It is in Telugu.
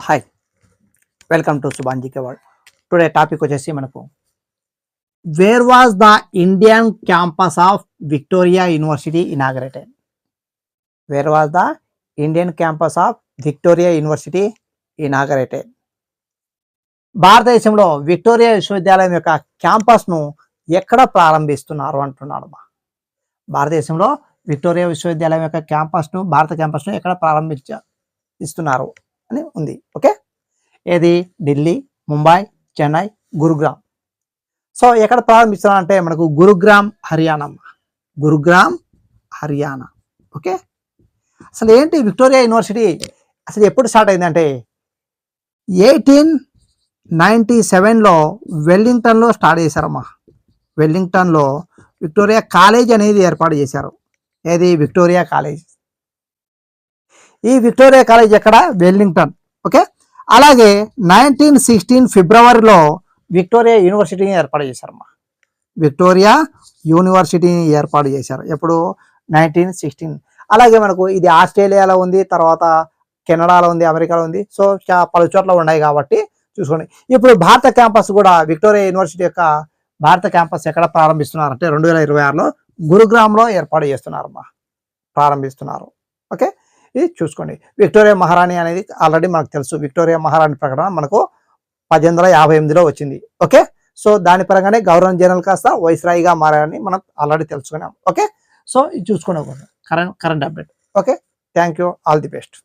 హాయ్ వెల్కమ్ టు సుభాంజికే వరల్డ్ టుడే టాపిక్ వచ్చేసి మనకు where was the Indian campus of Victoria university inaugurated where was the Indian campus of Victoria university inaugurated భారతదేశంలో విక్టోరియా విశ్వవిద్యాలయం యొక్క క్యాంపస్ను ఎక్కడ ప్రారంభిస్తున్నారు అంటున్నాడు మా. భారతదేశంలో విక్టోరియా విశ్వవిద్యాలయం యొక్క క్యాంపస్ను భారత క్యాంపస్ను ఎక్కడ ప్రారంభించ ఇస్తున్నారు? అని ఉంది. ఓకే? ఏది? ఢిల్లీ ముంబై చెన్నై గురుగ్రామ్. సో ఎక్కడ ప్రారంభిస్తున్నారు అంటే మనకు గురుగ్రామ్ హర్యానా గురుగ్రామ్ హర్యానా. ఓకే? అసలు ఏంటి విక్టోరియా యూనివర్సిటీ? అసలు ఎప్పుడు స్టార్ట్ అయిందంటే ఎయిటీన్ నైంటీ సెవెన్లో వెల్లింగ్టన్లో స్టార్ట్ చేశారమ్మా. వెల్లింగ్టన్లో విక్టోరియా కాలేజ్ అనేది ఏర్పాటు చేశారు. ఏది? Victoria college. ఈ విక్టోరియా కాలేజ్ ఎక్కడ? వెల్లింగ్టన్. ఓకే? అలాగే నైన్టీన్ సిక్స్టీన్ ఫిబ్రవరిలో విక్టోరియా యూనివర్సిటీని ఏర్పాటు చేశారమ్మా. విక్టోరియా యూనివర్సిటీని ఏర్పాటు చేశారు. ఎప్పుడు? Nineteen sixteen. అలాగే మనకు ఇది ఆస్ట్రేలియాలో ఉంది తర్వాత కెనడాలో ఉంది అమెరికాలో ఉంది. సో పలు చోట్ల ఉన్నాయి కాబట్టి చూసుకోండి. ఇప్పుడు భారత క్యాంపస్ కూడా విక్టోరియా యూనివర్సిటీ యొక్క భారత క్యాంపస్ ఎక్కడ ప్రారంభిస్తున్నారు అంటే రెండు వేల ఇరవై ఆరులో గురుగ్రామ్లో ఏర్పాటు చేస్తున్నారమ్మా. ప్రారంభిస్తున్నారు. ఓకే? ఇది చూసుకోండి. విక్టోరియా మహారాణి అనేది ఆల్రెడీ మనకు తెలుసు. విక్టోరియా మహారాణి ప్రకటన మనకు పద్దెనిమిది వందల యాభై ఎనిమిదిలో వచ్చింది. ఓకే? సో దాని పరంగానే గవర్నర్ జనరల్ కాస్త వైస్రాయిగా మారారని మనం ఆల్రెడీ తెలుసుకున్నాం. ఓకే? సో ఇది చూసుకునే current current update. Okay? Thank you all the best.